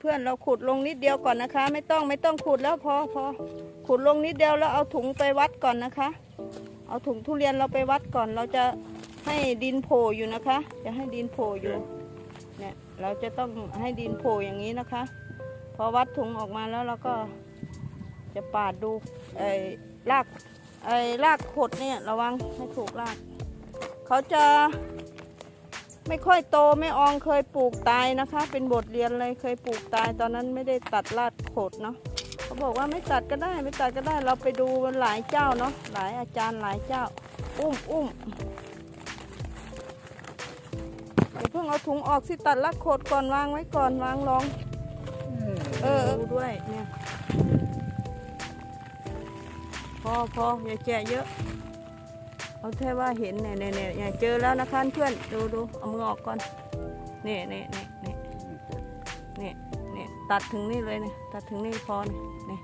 เพื่อนเราขุดลงนิดเดียวก่อนนะคะ ไม่ต้องไม่ต้องขุดแล้วพอพอขุดลงนิดเดียวแล้วเอาถุงไปวัดก่อนนะคะ เอาถุงทุเรียนเราไปวัดก่อน เราจะให้ดินโผล่อยู่นะคะ จะให้ดินโผล่อยู่เนี่ยเราจะต้องให้ดินโผล่อย่างนี้นะคะ พอวัดถุงออกมาแล้วเราก็จะปาดดูไอ้รากไอ้รากขดเนี่ยระวังให้ถูกรากเขาจะ ไม่ค่อยโตไม่อองเคยปลูกตายนะคะ เป็นบทเรียนเลยเคยปลูกตายตอนนั้นไม่ได้ตัดรากขดเนาะเขาบอกว่าไม่ตัดก็ได้ไม่ตัดก็ได้เราไปดูมันหลายเจ้าเนาะหลายอาจารย์หลายเจ้า อุ้มอุ้มเดี๋ยวเพิ่งเอาถุงออกสิตัดรากขดก่อนวางไว้ก่อนวางรองเออดูด้วยเนี่ยพอพออย่าแจกเยอะ เอาแค่ว่าเห็นเนี่ยเนี่ยเนี่ยเจอแล้วนะคะเพื่อนดูดูเอามือออกก่อนเนี่ยเนี่ยเนี่ยเนี่ยเนี่ยเนี่ยตัดถึงนี่เลยเนี่ยตัดถึงนี่พอเนี่ยเนี่ย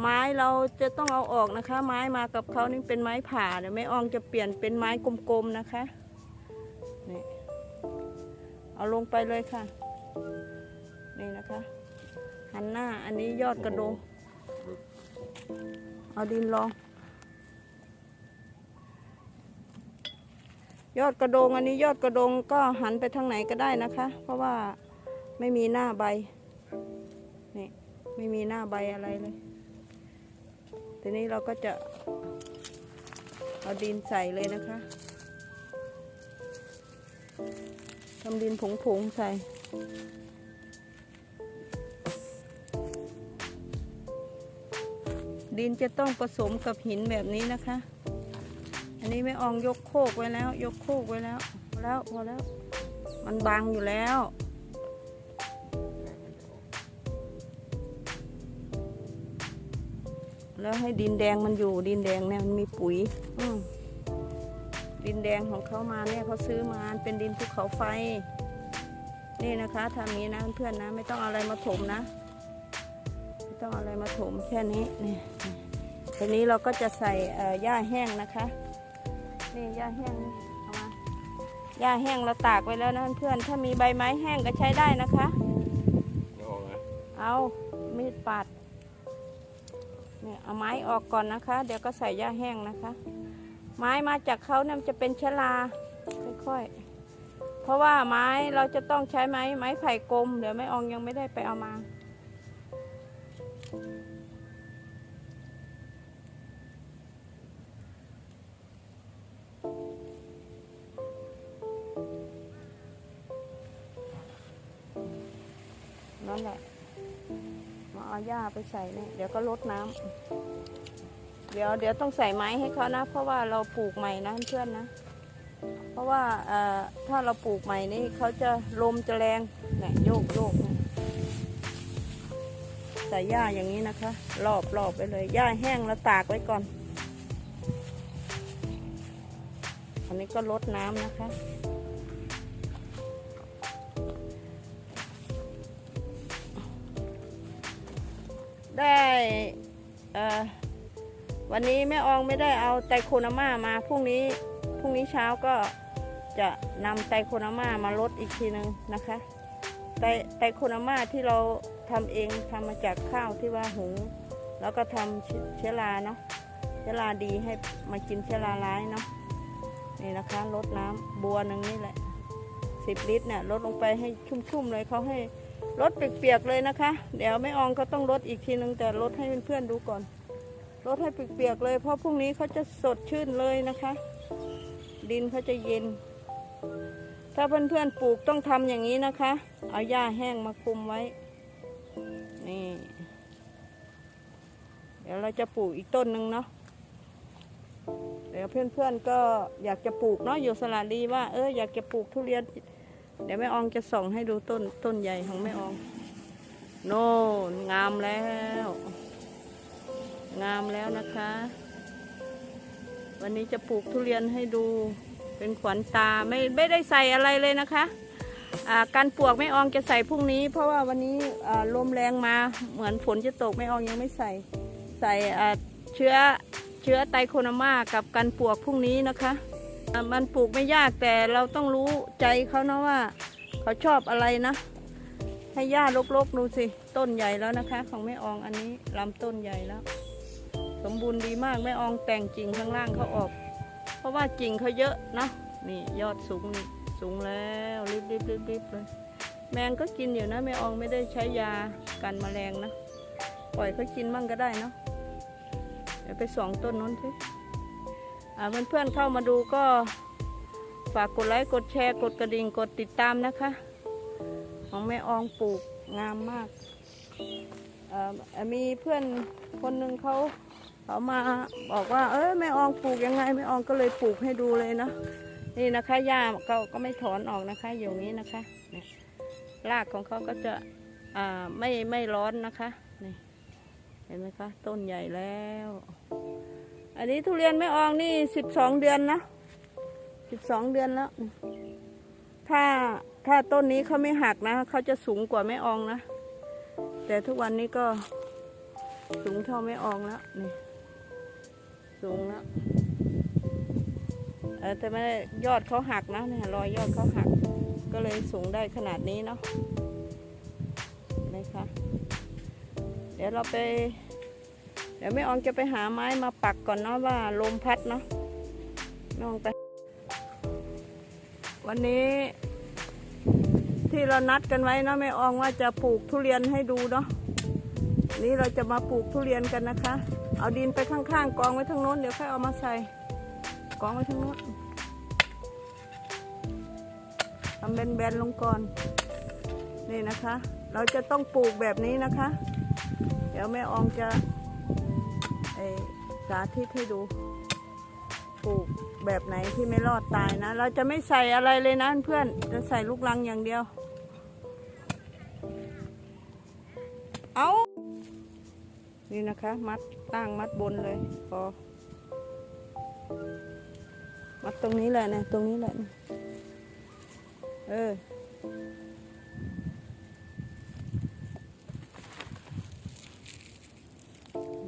ไม้เราจะต้องเอาออกนะคะ ไม้มากับเขานี่เป็นไม้ผ่าเดี๋ยวแม่อองจะเปลี่ยนเป็นไม้กลมๆนะคะนี่เอาลงไปเลยค่ะ นี่นะคะ หันหน้าอันนี้ยอดกระโดง เอาดินรอง ยอดกระโดงอันนี้ยอดกระโดงก็หันไปทางไหนก็ได้นะคะ เพราะว่าไม่มีหน้าใบนี่ไม่มีหน้าใบอะไรเลย ทีนี้เราก็จะเอาดินใส่เลยนะคะทำดินผงๆใส่ ดินจะต้องผสมกับหินแบบนี้นะคะ อันนี้ไม่อองยกโคกไว้แล้ว ยกโคกไว้แล้วพอแล้วพอแล้ว มันบังอยู่แล้ว แล้วให้ดินแดงมันอยู่ดินแดงเนี่ยมันมีปุ๋ยดินแดงของเขามาเนี่ยเขาซื้อมาเป็นดินภูเขาไฟ นี่นะคะทำนี้นะเพื่อนนะ ไม่ต้องอะไรมาถมนะ ต้องอะไรมาถมแค่นี้นี่ทีนี้เราก็จะใส่หญ้าแห้งนะคะ นี่หญ้าแห้งเอามาหญ้าแห้งเราตากไว้แล้วนะเพื่อนถ้ามีใบไม้แห้งก็ใช้ได้นะคะไม่ออกนะเอามีดปาดเนี่ยเอาไม้ออกก่อนนะคะ เดี๋ยวก็ใส่หญ้าแห้งนะคะ ไม้มาจากเขาเนี่ยจะเป็นชะลาค่อยๆเพราะว่าไม้เราจะต้องใช้ไม้ไม้ไผ่กลมเดี๋ยวไม่อองยังไม่ได้ไปเอามา นั่นแหละ มาเอาหญ้าไปใส่เนี่ยเดี๋ยวก็ลดน้ำ เดี๋ยวเดี๋ยวต้องใส่ไม้ให้เขานะ เพราะว่าเราปลูกใหม่นะเพื่อนนะ เพราะว่าเอ่อถ้าเราปลูกใหม่นี่เขาจะลมจะแรงเนี่ยโยกโยกเนี่ย ใส่หญ้าอย่างนี้นะคะ รอบรอบไปเลยหญ้าแห้งแล้วตากไว้ก่อน อันนี้ก็ลดน้ำนะคะได้วันนี้แม่อองไม่ได้เอาไตโคนาม่ามาพรุ่งนี้พรุ่งนี้เช้าก็จะนำไตโคนาม่ามาลดอีกทีหนึ่งนะคะไตไตโคนาม่าที่เรา ทำเองทำมาจากข้าวที่ว่าหุง แล้วก็ทำเชเชื้อราเนาะเชื้อราดีให้มากินเชื้อราร้ายเนาะนี่นะคะลดน้ำบัวหนึ่งนี่แหละสิบลิตรเนี่ยลดลงไปให้ชุ่มๆเลยเขาให้รถเปียกๆเลยนะคะ เดี๋ยวแม่อองก็ต้องลดอีกทีนึงแต่ลดให้เพื่อนๆดูก่อนลดให้เปียกๆเลย เพราะพรุ่งนี้เขาจะสดชื่นเลยนะคะ ดินเขาจะเย็น ถ้าเพื่อนๆปลูกต้องทำอย่างนี้นะคะ เอาหญ้าแห้งมาคุมไว้ นี่ เดี๋ยวเราจะปลูกอีกต้นหนึ่งเนาะเดี๋ยวเพื่อนๆก็อยากจะปลูกเนาะอยู่สระดีว่าเอออยากจะปลูกทุเรียน เดี๋ยวแม่อองจะส่องให้ดูต้นต้นใหญ่ของแม่ออง โน่นงามแล้ว งามแล้วนะคะ วันนี้จะปลูกทุเรียนให้ดูเป็นขวัญตาไม่ไม่ได้ใส่อะไรเลยนะคะ การปลวกแม่อองจะใส่พรุ่งนี้ เพราะว่าวันนี้ลมแรงมาเหมือนฝนจะตกแม่อองยังไม่ใส่ ใส่เชื้อเชื้อไตโคนามากับกันปลวกพรุ่งนี้นะคะะมันปลูกไม่ยากแต่เราต้องรู้ใจเขานะว่า เขาชอบอะไรนะ ให้หญ้ารกๆดูสิต้นใหญ่แล้วนะคะ ของแม่อองอันนี้ลำต้นใหญ่แล้ว สมบูรณ์ดีมากแม่อองแต่งกิ่งข้างล่างเขาออก เพราะว่ากิ่งเขาเยอะนะนี่ยอดสูงนี่สูงแล้ว รีบๆรีบๆเลยแมงก็กินอยู่นะแม่อองไม่ได้ใช้ยากันแมลงนะ ปล่อยเขากินมั่งก็ได้เนาะเดี๋ยวไปสองต้นนู้นสิอ่าเพื่อนๆเข้ามาดูก็ฝากกดไลค์กดแชร์กดกระดิ่งกดติดตามนะคะ ของแม่อองปลูกงามมากมีเพื่อนคนหนึ่งเขาเขามาบอกว่า เอ้ยแม่อองปลูกยังไงแม่อองก็เลยปลูกให้ดูเลยนะ นี่นะคะหญ้าก็ก็ไม่ถอนออกนะคะ อยู่นี้นะคะเนี่ยรากของเขาก็จะอ่าไม่ไม่ร้อนนะคะนี่เห็นไหมคะ ต้นใหญ่แล้ว อันนี้ทุเรียนแม่อองนี่สิบสองเดือนนะสิบสองเดือนแล้ว ถ้าถ้าต้นนี้เขาไม่หักนะเขาจะสูงกว่าแม่อองนะ แต่ทุกวันนี้ก็สูงเท่าแม่อองแล้วนี่สูงแล้ว ออแต่ไม่ได้ยอดเขาหักนะเนี่ยรอยยอดเขาหัก ก็เลยสูงได้ขนาดนี้เนาะนะคะ เดี๋ยวเราไป เดี๋ยวแม่อองจะไปหาไม้มาปักก่อนเนาะว่าลมพัดเนาะแม่อองไป วันนี้ที่เรานัดกันไว้เนาะแม่อองว่าจะปลูกทุเรียนให้ดูเนาะนี่เราจะมาปลูกทุเรียนกันนะคะ เอาดินไปข้างๆกองไว้ทางโน้นเดี๋ยวค่อยเอามาใส่ กองไว้ทางโน้นทำแบนๆลงก่อน นี่นะคะ เราจะต้องปลูกแบบนี้นะคะ เดี๋ยวแม่อองจะสาธิตให้ดู ปลูกแบบไหนที่ไม่รอดตายนะ เราจะไม่ใส่อะไรเลยนะเพื่อน จะใส่ลูกลังอย่างเดียว เอานี่นะคะ มัดตั้งมัดบนเลยพอ มัดตรงนี้แหละนี่ยตรงนี้แหละเนี่ยเออ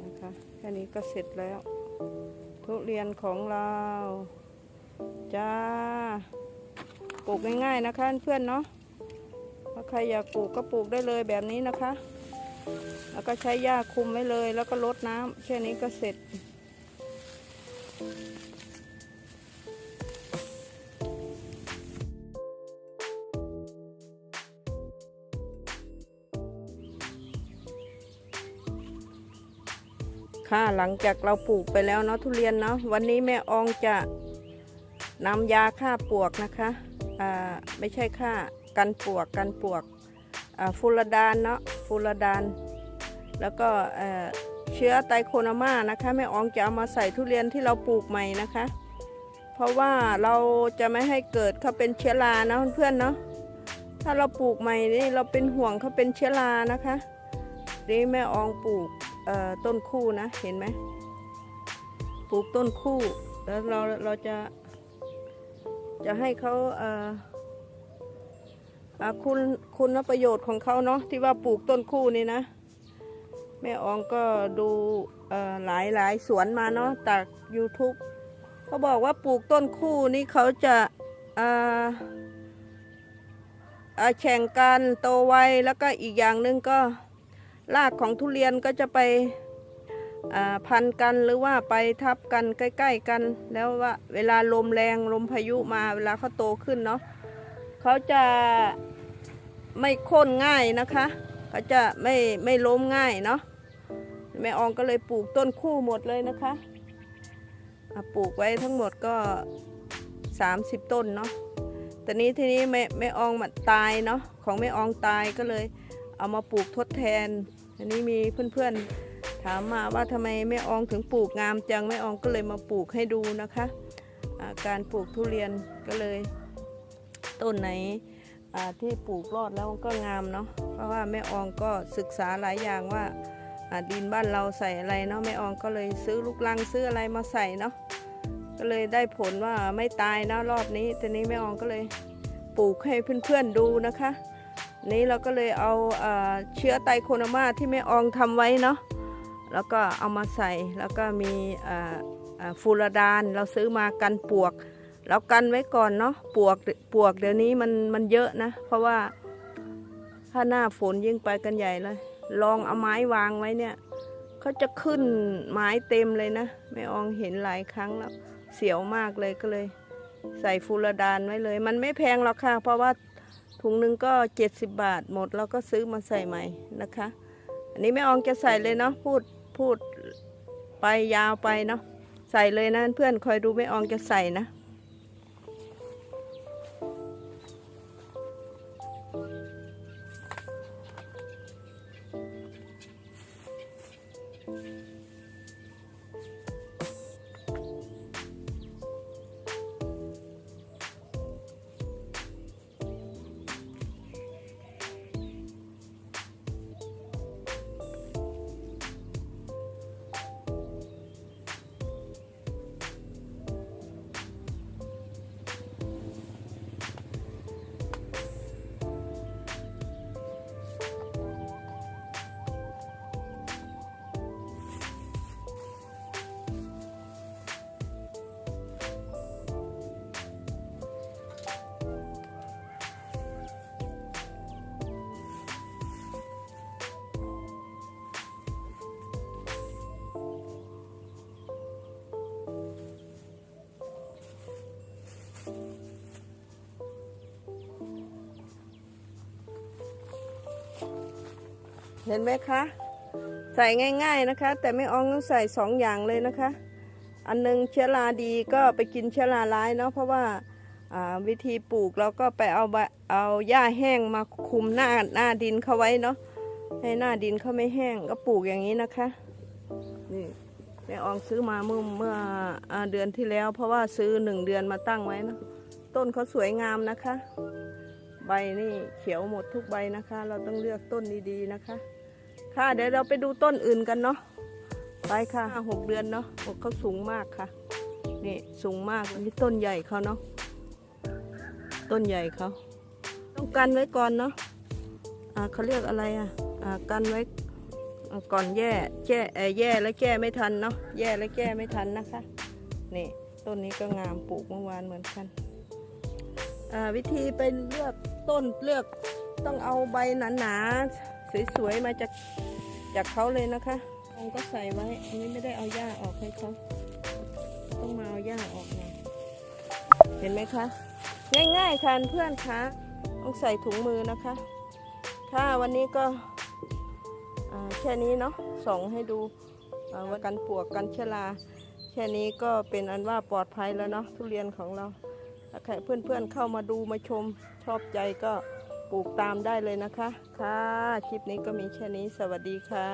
นะคะแค่นี้ก็เสร็จแล้ว ทุเรียนของเราจ้าปลูกง่ายๆนะคะเพื่อนเนาะถ้าใครอยากปลูกก็ปลูกได้เลยแบบนี้นะคะ แล้วก็ใช้หญ้าคุมไว้เลย แล้วก็ลดน้ำแค่นี้ก็เสร็จ ค่ะหลังจากเราปลูกไปแล้วเนาะทุเรียนเนาะวันนี้แม่อองจะนำยาฆ่าปลวกนะคะอ่าไม่ใช่ฆ่ากันปลวกกันปลวกอ่าฟูรดานเนาะฟูรดาน แล้วก็เอ่อเชื้อไตโคนามานะคะแม่อองจะเอามาใส่ทุเรียนที่เราปลูกใหม่นะคะ เพราะว่าเราจะไม่ให้เกิดเขาเป็นเชื้อรานะเพื่อนๆเนาะถ้าเราปลูกใหม่นี่เราเป็นห่วงเขาเป็นเชื้อรานะคะนี่แม่อองปลูก ต้นคู่นะ เห็นไหมปลูกต้นคู่ แล้วเราเราจะ จะให้เขาเอ่อคุณคุณประโยชน์ของเขาเนาะที่ว่าปลูกต้นคู่นี่นะ แม่อองก็ดูหลายหลายสวนมาเนาะจาก YouTube เขาบอกว่าปลูกต้นคู่นี่เขาจะแข่งกันโตไวแล้วก็อีกอย่างหนึ่งก็ รากของทุเรียนก็จะไปพันกันหรือว่าไปทับกันใกล้ ๆกัน แล้วว่าเวลาลมแรงลมพายุมาเวลาเขาโตขึ้นเนาะเขาจะไม่โค่นง่ายนะคะเขาจะไม่ไม่ล้มง่ายเนาะแม่อองก็เลยปลูกต้นคู่หมดเลยนะคะอะปลูกไว้ทั้งหมดก็ 30 ต้นเนาะแต่นี้ทีนี้แม่แม่อองมันตายเนาะของแม่อองตายก็เลยเอามาปลูกทดแทน อันนี้มีเพื่อนๆถามมาว่าทำไมแม่อองถึงปลูกงามจังแม่อองก็เลยมาปลูกให้ดูนะคะาการปลูกทุเรียนก็เลย ต้นไหนที่ปลูกรอดแล้วก็งามเนาะเพราะว่าแม่อองก็ศึกษาหลายอย่างว่าดินบ้านเราใส่อะไรเนาะแม่อองก็เลยซื้อลูกลังซื้ออะไรมาใส่เนาะก็เลยได้ผลว่าไม่ตายนะรอบนี้ทีนี้แม่อองก็เลยปลูกให้เพื่อนๆดูนะคะ นี้เราก็เลยเอาเชื้อไตโคโนมาที่แม่อองทำไว้เนาะแล้วก็เอามาใส่แล้วก็มีฟูรดานเราซื้อมากันปวกเรากันไว้ก่อนเนาะปวกปวกเดี๋ยวนี้มันมันเยอะนะ เพราะว่าถ้าหน้าฝนยิ่งไปกันใหญ่เลย ลองเอาไม้วางไว้เนี่ยเขาจะขึ้นไม้เต็มเลยนะแม่อองเห็นหลายครั้งแล้ว เสียวมากเลยก็เลย ใส่ฟูรดานไว้เลย มันไม่แพงหรอกค่ะ เพราะว่า ถุงหนึ่งก็ 70 บาทหมดแล้วก็ซื้อมาใส่ใหม่นะคะ อันนี้แม่อองจะใส่เลยเนาะพูดพูดไปยาวไปเนาะใส่เลยนะเพื่อนคอยดูแม่อองจะใส่นะ เห็นไหมคะ ใส่ง่ายๆนะคะ แต่ไม่อองต้องใส่สองอย่างเลยนะคะ อันหนึงเชื้อราดีก็ไปกินเชื้อราร้ายเนาะเพราะว่าวิธีปลูกเราก็ไปเอาใบเอาหญ้าแห้งมาคุมหน้าหน้าดินเขาไว้เนาะให้หน้าดินเขาไม่แห้งก็ปลูกอย่างนี้นะคะนี่แม่อองซื้อมาเมื่อเมื่อเดือนที่แล้ว เพราะว่าซื้อหนึ่งเดือนมาตั้งไว้เนอะต้นเขาสวยงามนะคะ ใบนี่เขียวหมดทุกใบนะคะ เราต้องเลือกต้นดีๆนะคะ ค่ะ เดี๋ยวเราไปดูต้นอื่นกันเนาะไปค่ะห้าหกเดือนเนาะโอ้เขาสูงมากค่ะนี่สูงมากอันนี้ต้นใหญ่เขาเนาะต้นใหญ่เขาต้องกันไว้ก่อนเนาะอ่าเขาเรียกอะไรอะอ่ากันไว้อ่าก่อนแย่แย่เอ่อแย่แล้วแก้ไม่ทันเนาะแย่แล้วแก้ไม่ทันนะคะนี่ต้นนี้ก็งามปลูกเมื่อวานเหมือนกันอ่าวิธีไปเลือกต้นเลือกต้องเอาใบหนาๆ สวยๆมาจากจากเขาเลยนะคะองก็ใส่ไว้อันนี้ไม่ได้เอาหญ้าออกให้เขาต้องมาเอาหญ้าออกหน่อยเห็นไหมคะ ง่ายๆค่ะเพื่อนคะต้องใส่ถุงมือนะคะค่ะวันนี้ก็อ่าแค่นี้เนาะส่องให้ดูอ่าว่ากันปลวกกันเชื้อราแค่นี้ก็เป็นอันว่าปลอดภัยแล้วเนาะทุเรียนของเราถ้าใครเพื่อนๆเข้ามาดูมาชมชอบใจก็ ปลูกตามได้เลยนะคะ ค่ะ คลิปนี้ก็มีแค่นี้ สวัสดีค่ะ